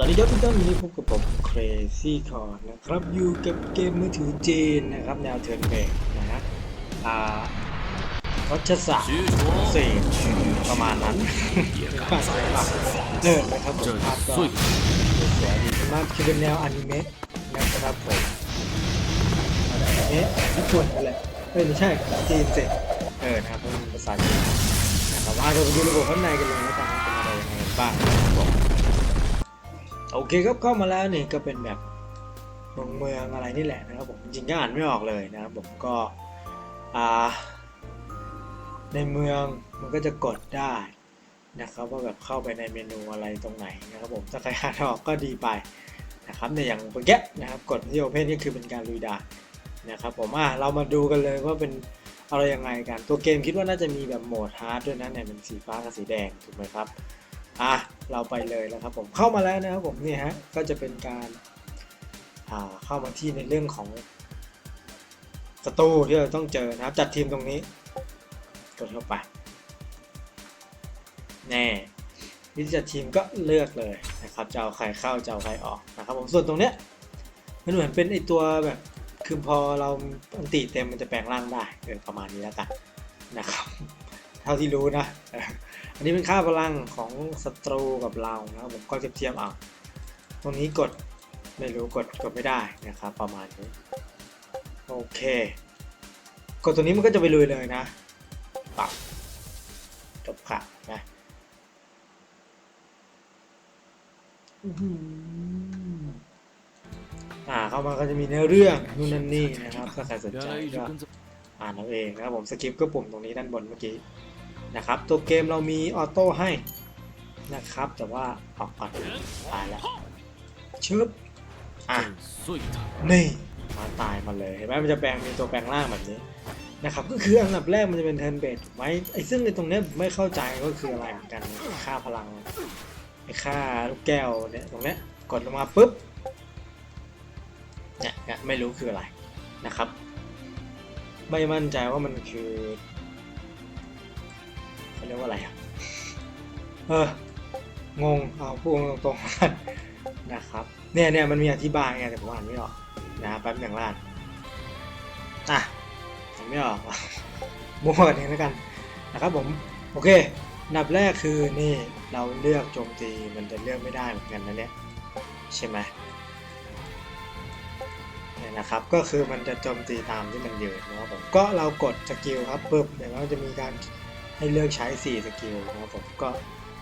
สวัสดีครับทุกท่านวันนี้พบกับผม Crazy c o r นะครับ อยู่กับเกมมือถือจีนนะครับ แนวเทิร์นเบกนะฮะอ่าวัชศาสตร์เศษประมาณนั้นภาษาหลักเนิร์ดนะครับผมภาพก็สวยดีมากคือเป็นแนวอนิเมะนะครับผมอนิเมะญี่ปุ่นอะไรเอ้ยไม่ใช่จีนสิเออนะครับเป็นภาษาจีนนะครับว่าเราไปดูระบบข้างในกันเลยนะครับว่าเป็นอะไรยังไงบ้าง โอเคครับเข้ามาแล้วนี่ก็เป็นแบบเมืองเมืองอะไรนี่แหละนะครับผมจริงๆก็อ่านไม่ออกเลยนะครับผมก็ในเมืองมันก็จะกดได้นะครับว่าแบบเข้าไปในเมนูอะไรตรงไหนนะครับผมถ้าใครอ่านออกก็ดีไปนะครับในอย่างเมื่อกี้นะครับกดที่โอเพนก็คือเป็นการลุยดานะครับผมอะเรามาดูกันเลยว่าเป็นอะไรยังไงกันตัวเกมคิดว่าน่าจะมีแบบโหมดฮาร์ดด้วยนะเนี่ยเป็นสีฟ้ากับสีแดงถูกไหมครับ อะเราไปเลยแล้วครับผมเข้ามาแล้วนะครับผมนี่ฮะก็จะเป็นการเข้ามาที่ในเรื่องของศัตรูที่เราต้องเจอนะครับ จัดทีมตรงนี้กดเข้าไปแน่วิธีจัดทีมก็เลือกเลยนะครับจะเอาใครเข้าจะเอาใครออกนะครับผมส่วนตรงเนี้ยมันเหมือนเป็นไอตัวแบบคือพอเราอันติเต็มมันจะแปลงร่างได้เออประมาณนี้แล้วกันนะครับ เท่าที่รู้นะ อันนี้เป็นค่าพลังของศัตรูกับเรานะครับผมก็เทียบเทียบเอาตรงนี้กดไม่รู้กดกดไม่ได้นะครับประมาณนี้โอเค กดตัวนี้มันก็จะไปลุยเลยนะปับจบค่ะนะอื้อหืออ่าเข้ามาก็จะมีเนื้อเรื่องนู่นนั่นนี่นะครับถ้าใครสนใจก็อ่านเอาเองนะครับผมสกิปก็ปุ่มตรงนี้ด้านบนเมื่อกี้ นะครับ ตัวเกมเรามีออโต้ให้นะครับ แต่ว่าออกก่อนตายแล้วชึบอะนี่มาตายมาเลยเห็นไหมมันจะแปลงเป็นตัวแปลงร่างแบบนี้นะครับก็คืออันดับแรกมันจะเป็นเทิร์นเบสถูกไหมไอ้ซึ่งในตรงนี้ผมไม่เข้าใจก็คืออะไรเหมือนกันค่าพลังไอ้ค่าลูกแก้วเนี่ยตรงนี้กดลงมาปุ๊บเนี่ยเนี่ยไม่รู้คืออะไรนะครับ ไม่มั่นใจว่ามันคือ เขาเรียกว่าอะไรอะเอองงเอาพูดตรงๆกันนะครับเนี่ยเนี่ยมันมีอธิบายไงแต่ผมอ่านไม่ออกนะแป๊บหนึ่งล้านอะอ่านไม่ออกว่ะมั่วเองแล้วกันนะครับผมโอเคอันดับแรกคือนี่เราเลือกโจมตีมันจะเลือกไม่ได้เหมือนกันนะเนี่ยใช่ไหมเนี่ยนะครับก็คือมันจะโจมตีตามที่มันยืนนะครับผมก็เรากดสกิลครับปึ๊บเดี๋ยวเราจะมีการ ให้เลือกใช้ 4 สกิลนะครับผมก็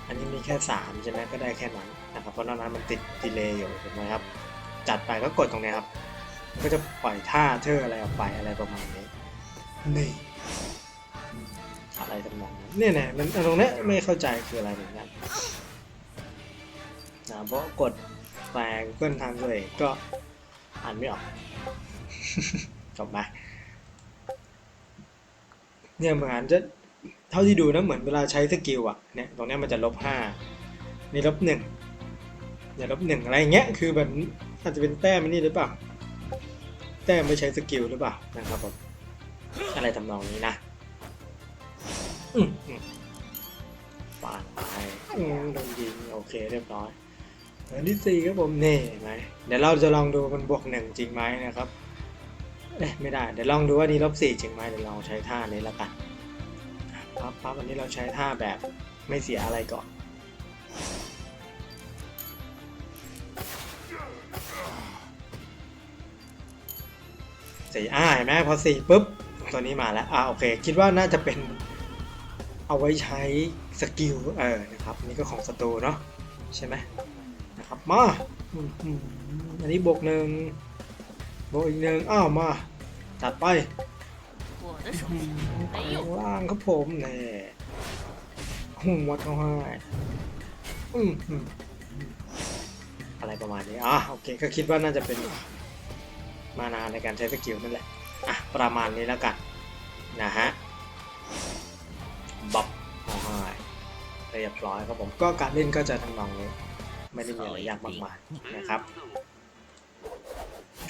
อันนี้มีแค่ 3 ใช่ไหมก็ได้แค่นั้นนะครับเพราะนอกนั้นมันติดดีเลย์อยู่ถูกไหมครับจัดไปก็กดตรงนี้ครับก็จะปล่อยท่าเธออะไรออกไปอะไรประมาณนี้นี่อะไรทำนองนั้นเนี่ยเนี่ยมันตรงนี้ไม่เข้าใจคืออะไรเหมือนกันนะเพราะกดแปลงเพื่อนทางตัวเองก็อ่านไม่ออกจบไหมเนี่ยเหมือนจะ เท่าที่ดูนะเหมือนเวลาใช้สกิลอะเนี่ยตรงนี้มันจะลบห้านี่ลบหนึ่งเนี่ยลบหนึ่งอะไรอย่างเงี้ยคือแบบอาจจะเป็นแต้มนี่หรือเปล่า แต้มไม่ใช้สกิลหรือเปล่านะครับผมอะไรทำนองนี้นะปาดไปโดนยิงโอเคเรียบร้อยอันที่สี่ครับผมนี่ไหมเดี๋ยวเราจะลองดูมันบวกหนึ่งจริงไหมนะครับเอ๊ะไม่ได้ เดี๋ยวลองดูว่านี่ลบสี่จริงไหมเดี๋ยวลองใช้ท่านี้ละกัน ปั๊บปั๊บอันนี้เราใช้ท่าแบบไม่เสียอะไรก่อนสี่อ่าเห็นไหมพอสี่ปุ๊บตัวนี้มาแล้วอ่าโอเค คิดว่าน่าจะเป็นเอาไว้ใช้สกิลเออนะครับนี่ก็ของสตูเนาะใช่ไหมนะครับมาอันนี้บวกหนึ่งบวกอีกหนึ่งอ้าวมาตัดไป อืม没ข้าง有ล่างครับผมนี่หุ่มวัดเขาให้อืมอืมอะไรประมาณนี้อะโอเคก็คิดว่าน่าจะเป็นมานานในการใช้สกิลนั่นแหละอะประมาณนี้แล้วกันนะฮะบับเอาให้เรียบร้อยครับผมก็การเล่นก็จะทำนองนี้ ไม่ได้มีอะไรยากมากมายนะครับ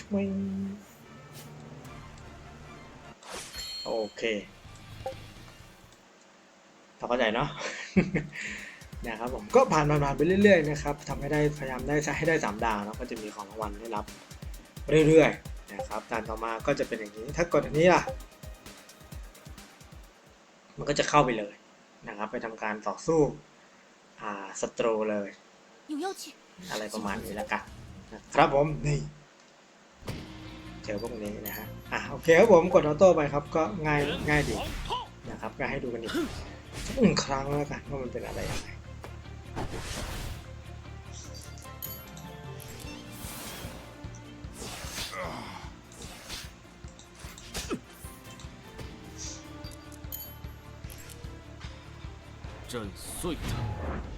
ช่วย โอเคเรเข้าใจเนาะนะครับผมก็ผ่านผ่านไปเรื่อยๆนะครับทำให้ได้พยายามได้ใช้ให้ได้ 3 ดาวแล้วก็จะมีของรางวัลได้รับเรื่อยๆนะครับการต่อมาก็จะเป็นอย่างนี้ถ้ากดอันนี้ล่ะ มันก็จะเข้าไปเลยนะครับ ไปทำการต่อสู้อ่าศัตรูเลย อะไรประมาณนี้ละกันนะครับผมนี่ เจอพวกนี้นะฮะอ่ะโอเคครับผมกดออโต้ไปครับก็ง่ายง่ายดีนะครับก็ให้ดูกันอีกสักหนึ่งครั้งแล้วกันว่ามันเป็นอะไรยังไง 震碎它！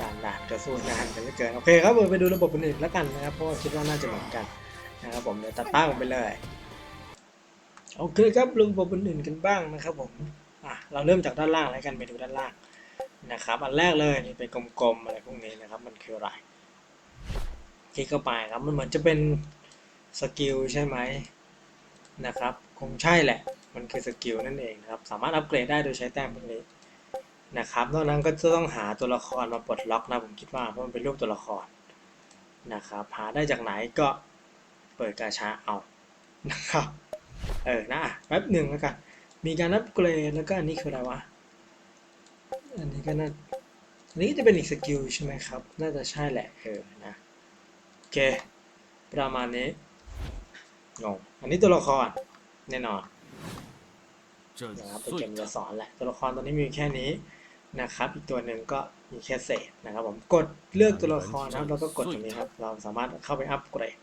ด่านด่านจะสู้นานกันเหลือเกินโอเคครับผมไปดูระบบอื่นๆแล้วกันนะครับเพราะว่าคิดว่าน่าจะเหมือนกันนะครับผมเดี๋ยวตัดตั้งไปเลยโอเคครับลงระบบอื่นๆกันบ้างนะครับผมอะเราเริ่มจากด้านล่างแล้วกันไปดูด้านล่างนะครับอันแรกเลยนี่เป็นกลมๆอะไรพวกนี้นะครับมันคืออะไรคลิกเข้าไปครับมันเหมือนจะเป็น สกิลใช่ไหมนะครับคงใช่แหละ มันคือสกิลนั่นเองนะครับ สามารถอัปเกรดได้โดยใช้แต้มพวกนี้นะครับนอกนั้นก็จะต้องหาตัวละครมาปลดล็อกนะผมคิดว่าเพราะมันเป็นรูปตัวละครนะครับหาได้จากไหนก็เปิดกาชาเอานะครับเออนะอะแป๊บหนึ่งแล้วกันมีการอัปเกรดแล้วก็อันนี้คืออะไรวะอันนี้ก็น่าอันนี้จะเป็นอีกสกิลใช่ไหมครับ น่าจะใช่แหละเออนะโอเคประมาณนี้ งง อันนี้ตัวละครแน่นอนนะครับเป็นเกมจะสอนแหละ ตัวละครตอนนี้มีแค่นี้นะครับ อีกตัวหนึ่งก็มีแค่เศษนะครับผม กดเลือกตัวละครนะครับ แล้วก็กดตรงนี้ครับ เราสามารถเข้าไปอัปเกรด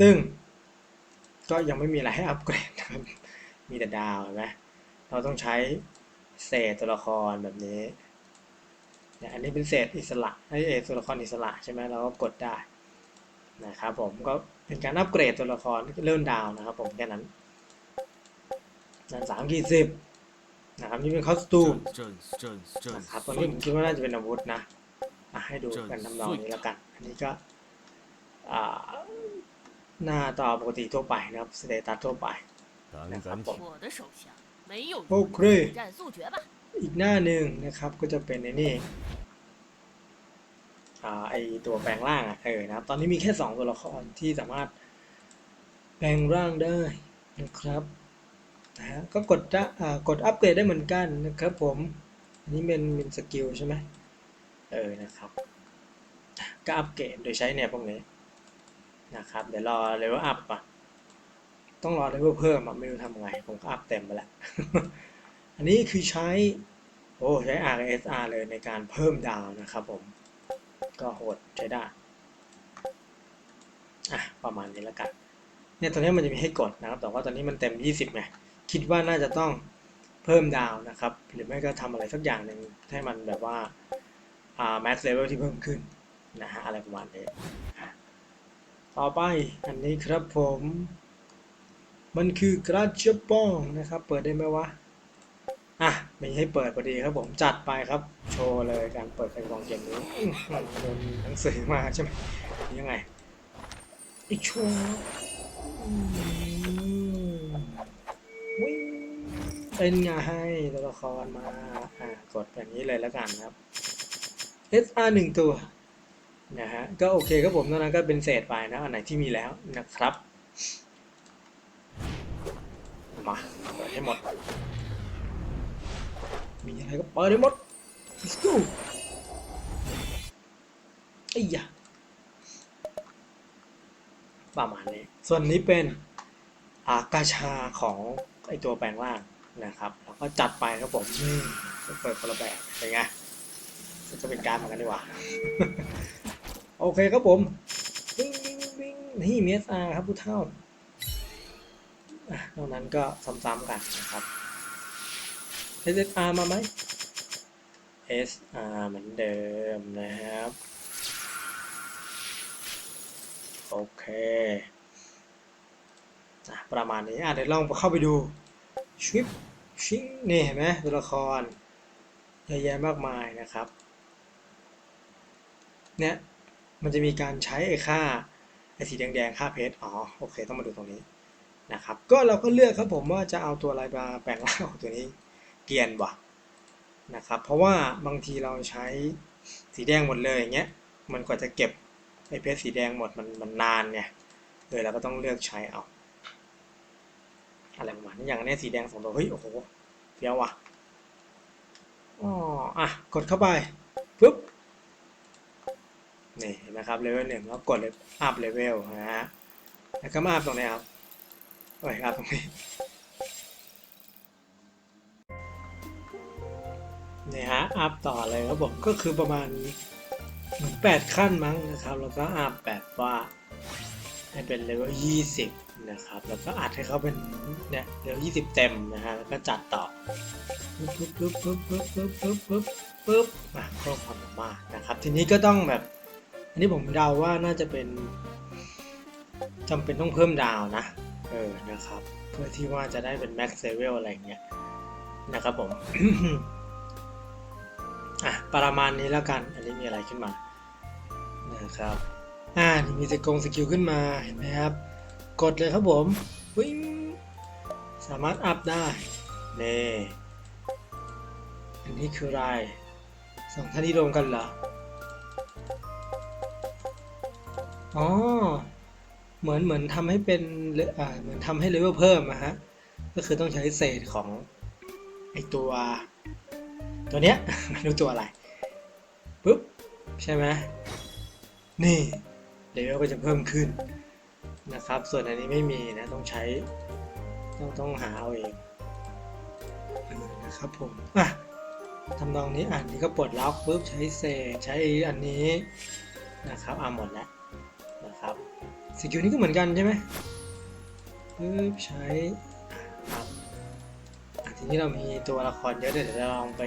ซึ่ง ก็ยังไม่มีอะไรให้อัปเกรดนะครับ มีแต่ดาวนะเราต้องใช้เศษตัวละครแบบนี้ อันนี้เป็นเศษอิสระไอเอตัวละครอิสระใช่ไหมเราก็กดได้ นะครับผมก็เป็นการอัปเกรดตัวละครเริ่มดาวนะครับผมแค่นั้นนั้นสามกี่สิบนะครับนี่เป็นคอสตูมนะครับตอนนี้ผมคิดว่าน่าจะเป็นอาวุธนะให้ดูกันทำนองนี้แล้วกัน อันนี้ก็หน้าต่อปกติทั่วไปนะครับสเตตัสทั่วไปนะครับผมโอเคอีกหน้าหนึ่งนะครับก็จะเป็นในนี่ ไอตัวแปลงร่างอะเออนะครับ ตอนนี้มีแค่สองตัวละครที่สามารถแปลงร่างได้นะครับนะฮะก็กดจะอ่ากดอัปเกรดได้เหมือนกันนะครับผม อันนี้เป็นเป็นสกิลใช่ไหมเออนะครับ ก็อัปเกรดโดยใช้เนี่ยพวกนี้นะครับ เดี๋ยวรอเลเวลอัพอะต้องรอเลเวลเพิ่มอะไม่รู้ทำไง ผมก็อัพเต็มไปแล้ว อันนี้คือใช้ โอ้ ใช้ RSR เลยในการเพิ่มดาวนะครับผม ก็โหดใช้ได้ อะ ประมาณนี้แล้วกัน เนี่ยตอนนี้มันจะมีให้กดนะครับ แต่ว่าตอนนี้มันเต็ม 20ไง คิดว่าน่าจะต้องเพิ่มดาวนะครับ หรือไม่ก็ทำอะไรสักอย่างหนึ่งให้มันแบบว่า อ่า max level ที่เพิ่มขึ้นนะฮะ อะไรประมาณนี้ ต่อไปอันนี้ครับผม มันคือกระเจี๊ยบป้องนะครับ เปิดได้ไหมวะ อะมีให้เปิดพอดีครับผมจัดไปครับ โชว์เลยการเปิดไฟกองเกมนี้โดนหนังสือมาใช่ไหมยังไงอีกโชว์อืมวิ่งเป็นไงให้ตัวละครมาอ่ากดแบบนี้เลยแล้วกันครับ SR หนึ่งตัวนะฮะก็โอเคครับผมตอนนั้นก็เป็นเศษไปนะอันไหนที่มีแล้วนะครับมาเปิดให้หมด มีอะไรก็เปิดได้หมด let's go ไอ้ยะประมาณนี้ ส่วนนี้เป็นอากาชาของไอตัวแปลงร่างนะครับ แล้วก็จัดไปครับผมเปิดคนละแบบเป็นไงจะเป็นการเหมือนกันดีกว่า โอเคครับผมวิ่งวิ่งวิ่งนี่เมสอาครับผู้เท่าอะนอกนั้นก็ซ้ำๆกันนะครับ SSR มาไหม SR เหมือนเดิมนะครับ โอเคอประมาณนี้อะเดี๋ยวลองเข้าไปดูชิปชิงนี่เห็นไหมตัวละครเยอะแยะมากมายนะครับ เนี่ยมันจะมีการใช้ไอ้ค่าไอ้สีแดงๆค่าเพชรอ๋อโอเคต้องมาดูตรงนี้นะครับ ก็เราก็เลือกครับผมว่าจะเอาตัวอะไรมาแปลงร่างของตัวนี้ เกียนว่ะนะครับ เพราะว่าบางทีเราใช้สีแดงหมดเลยอย่างเงี้ย มันกว่าจะเก็บไอเพชรสีแดงหมดมันมันนานไงเลยเราก็ต้องเลือกใช้เอาอะไรประมาณนี้อย่างอันนี้สีแดงสองตัวเฮ้ยโอ้โหเฟี้ยวว่ะอ๋ออะกดเข้าไปปุ๊บนี่เห็นไหมครับเลเวลหนึ่งแล้วกดเลยอัพเลเวลนะฮะแล้วก็มาอัพตรงนี้ครับโอ้ยอัพตรงนี้ นี่ฮะอัพต่อเลยครับผมก็คือประมาณเหมือนแปดขั้นมั้งนะครับ แล้วก็อัพแบบว่าให้เป็นเลเวลยี่สิบนะครับ แล้วก็อัดให้เขาเป็นเนี่ยเลเวลยี่สิบเต็มนะฮะแล้วก็จัดต่อปึ๊บปึ๊บปึ๊บปึ๊บปึ๊บปึ๊บปึ๊บปึ๊บอะเพิ่มความมารถนะครับ ทีนี้ก็ต้องแบบ อันนี้ผมเดาว่าน่าจะเป็นจำเป็นต้องเพิ่มดาวนะ เออนะครับ เพื่อที่ว่าจะได้เป็น max level อะไรเงี้ยนะครับผม ประมาณนี้แล้วกัน อันนี้มีอะไรขึ้นมานะครับอ่ามีสกงสกิลขึ้นมาเห็นไหมครับ กดเลยครับผมวิ่งสามารถอัพได้นี่อันนี้คืออะไรสองท่านนี้รวมกันเหรออ๋อเหมือนเหมือนทำให้เป็นเลอ่าเหมือนทำให้เลเวลเพิ่มอะฮะก็คือต้องใช้เศษของไอตัว ตัวเนี้ยไม่รู้ตัวอะไร ปุ๊บ ใช่ไหมนี่เลเวลก็จะเพิ่มขึ้นนะครับ ส่วนอันนี้ไม่มีนะต้องใช้ ต้องต้องหาเอาเองนะครับผมอะทำนองนี้อ่านนี้ก็ปลดล็อกปุ๊บใช้เศษใช้อันนี้นะครับอ่าหมดแล้วนะครับสกิลนี้ก็เหมือนกันใช่ไหมปึ๊บใช้ครับอะทีนี้เรามีตัวละครเยอะเดี๋ยวเราลองไป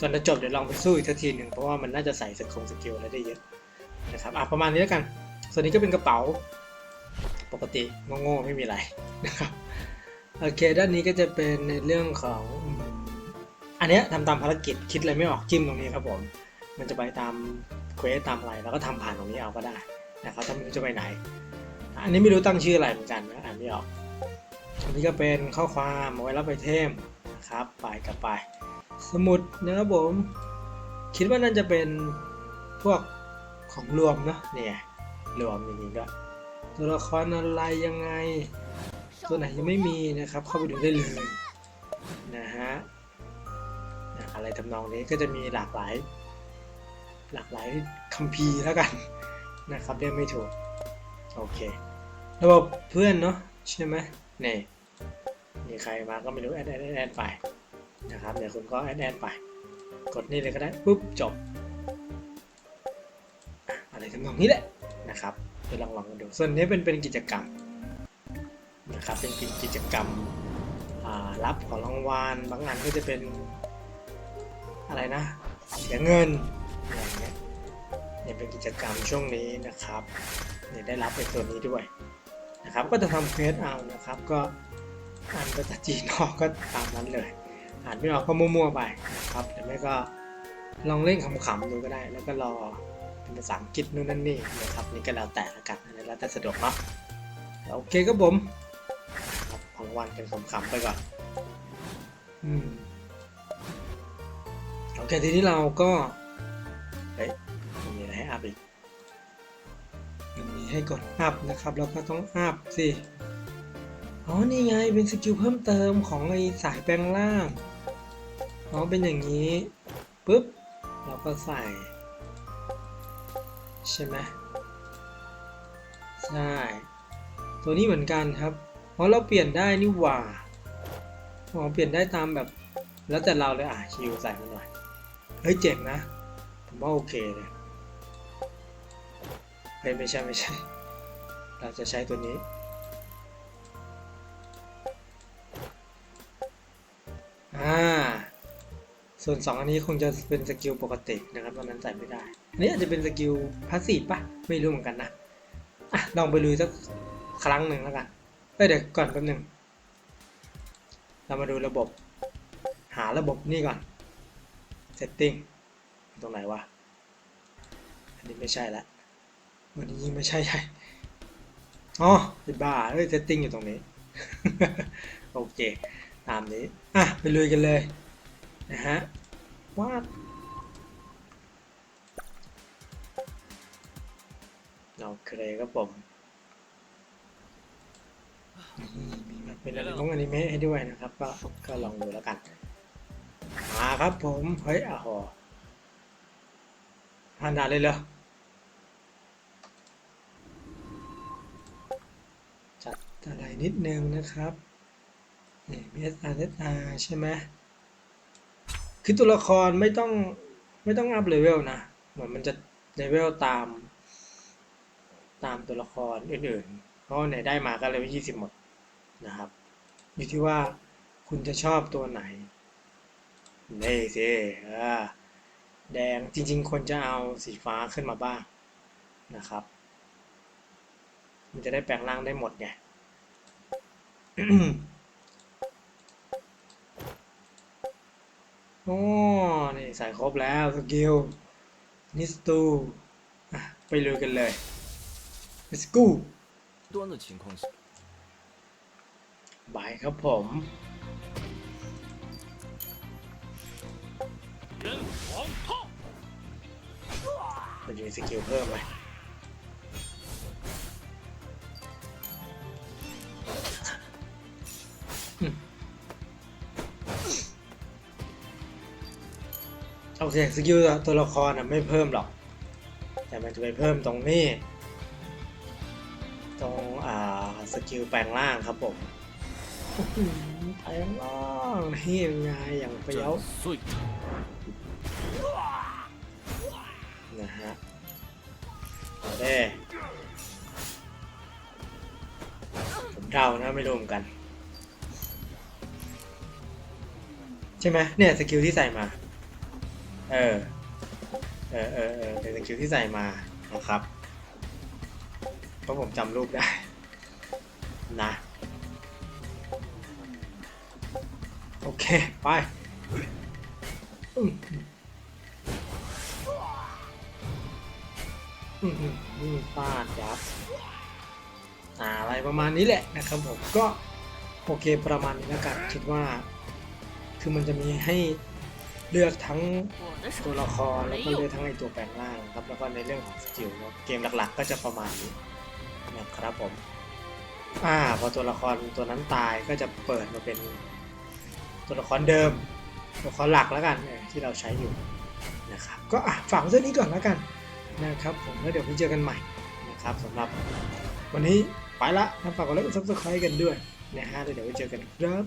ตอนจะจบเดี๋ยวลองไปสู้อีกสักทีหนึ่งเพราะว่ามันน่าจะใส่สกงสกิลอะไรได้เยอะนะครับอะประมาณนี้แล้วกัน ส่วนนี้ก็เป็นกระเป๋าปกติโง่ๆไม่มีอะไรนะครับโอเคด้านนี้ก็จะเป็นในเรื่องของอันนี้ทำตามภารกิจคิดอะไรไม่ออกจิ้มตรงนี้ครับผม มันจะไปตามเควสตามอะไรแล้วก็ทำผ่านตรงนี้เอาก็ได้นะครับถ้าไม่รู้จะไปไหน อันนี้ไม่รู้ตั้งชื่ออะไรเหมือนกันนะอ่านไม่ออกอันนี้ก็เป็นข้อความเอาไว้รับไอเทมนะครับไปกับไป สมุดนะครับผม คิดว่าน่าจะเป็นพวกของรวมเนาะเนี่ยรวมอย่างนี้ก็ตัวละครอะไรยังไง ตัวไหนยังไม่มีนะครับ เข้าไปดูได้เลยนะฮะอะไรทำนองนี้ก็จะมีหลากหลาย หลากหลายคัมภีร์แล้วกันนะครับเรียกไม่ถูกโอเคระบบเพื่อนเนาะใช่ไหมนี่มีใครมาก็ไม่รู้แอดแอดแอดไป นะครับเดี๋ยวคุณก็แอดแอดไป กดนี่เลยก็ได้ปุ๊บจบ อะไรทำนองนี้แหละนะครับเดี๋ยวลองลองกันดูส่วนนี้เป็นเป็นกิจกรรมนะครับเป็นกิจกรรมรับของรางวัลบางอันก็จะเป็นอะไรนะเสียเงินอะไรอย่างเงี้ยเนี่ยเป็นกิจกรรมช่วงนี้นะครับเนี่ยได้รับในตัวนี้ด้วยนะครับก็จะทำเควสเอานะครับ ก็อ่านภาษาจีนออกก็ตามนั้นเลย อ่านไม่ออกก็มั่วๆไปนะครับหรือไม่ก็ลองเล่นขำๆดูก็ได้ แล้วก็รอเป็นภาษาอังกฤษนู่นนั่นนี่นะครับนี่ก็แล้วแต่ละกันอันนี้แล้วแต่สะดวกเนาะโอเคครับผมครับของวันกันขำๆไปก่อนอืมโอเคทีนี้เราก็เฮ้ยมีอะไรให้อัพอีกมีให้กดอัพนะครับ แล้วก็ต้องอัพสิอ๋อนี่ไงเป็นสกิลเพิ่มเติมของไอสายแปลงร่าง อ๋อเป็นอย่างนี้ปุ๊บเราก็ใส่ ใช่ไหมใช่ ตัวนี้เหมือนกันครับเพราะเราเปลี่ยนได้นี่หว่าอ๋อเปลี่ยนได้ตามแบบ แล้วแต่เราเลยอะคิวใส่มาหน่อยเฮ้ยเจ๋งนะผมว่าโอเคเลยเฮ้ยไม่ใช่ไม่ใช่ เราจะใช้ตัวนี้ ส่วน 2 อันนี้คงจะเป็นสกิลปกตินะครับตอนนั้นใส่ไม่ได้อันนี้อาจจะเป็นสกิลพาสซีฟปะไม่รู้เหมือนกันนะอะลองไปลุยสักครั้งหนึ่งแล้วกันเอ้ยเดี๋ยวก่อนแป๊บหนึ่งเรามาดูระบบ หาระบบนี่ก่อน setting ตรงไหนวะ อันนี้ไม่ใช่ละวันนี้ยิ่งไม่ใช่ใช่อ๋อไอ้บ้าเอ้ย setting อยู่ตรงนี้ โอเค ตามนี้ อะ ไปลุยกันเลย นะฮะวาดโอเคครับผมนี่มีแบบเป็นอะไรลงอนิเมะให้ด้วยนะครับ ก็ก็ลองดูแล้วกัน มาครับผม เฮ้ยอะหอผ่านด่านเลยเหรอจัดอะไรนิดนึงนะครับนี่ BSR ZR ใช่ไหม คือตัวละครไม่ต้องไม่ต้องอัพเลเวลนะเหมือนมันจะเลเวลตาม ตามตัวละครอื่นๆ เพราะไหนได้มาก็เลเวลยี่สิบหมดนะครับ อยู่ที่ว่าคุณจะชอบตัวไหนนี่สิอ่าแดงจริง ๆควรจะเอาสีฟ้าขึ้นมาบ้างนะครับ มันจะได้แปลงร่างได้หมดไง โอ้ นี่ใส่ครบแล้วสกิลนิสตูอ่ะไปลุยกันเลย let's go 端的情况下， บายครับผม 人皇炮， มันจะมีสกิลเพิ่มไหม เสกสกิลตัวละครอะไม่เพิ่มหรอก แต่มันจะไปเพิ่มตรงนี้ ตรงอ่าสกิลแปลงร่างครับผมแปลงร่างนี่ยังไงอย่างเปี้ยวนะฮะโอเคผมเดานะไม่รู้มกัน ใช่ไหมเนี่ยสกิลที่ใส่มา เออ เออเออเออเป็นสกิลที่ใส่มานะครับ เพราะผมจำรูปได้ นะ โอเค ไปอืมอืมอืมอืมฟาดยับอ่าอะไรประมาณนี้แหละนะครับผมก็โอเคประมาณนี้แล้วกันคิดว่า คือมันจะมีให้ เลือกทั้งตัวละครแล้วก็เลือกทั้งในตัวแปลงร่างครับแล้วก็ในเรื่องของสกิลเกมหลักๆ ก็จะประมาณนี้นะครับผมอ่าพอตัวละครตัวนั้นตายก็จะเปิดมาเป็นตัวละครเดิม ตัวละครหลักแล้วกันที่เราใช้อยู่นะครับก็อะฝากเรื่องนี้ก่อนแล้วกันนะครับผมแล้วเดี๋ยวไปเจอกันใหม่นะครับสำหรับวันนี้ไปละนะฝากกดไลค์กดซับสไครต์กันด้วยนะฮะเดี๋ยวไปเจอกันครับ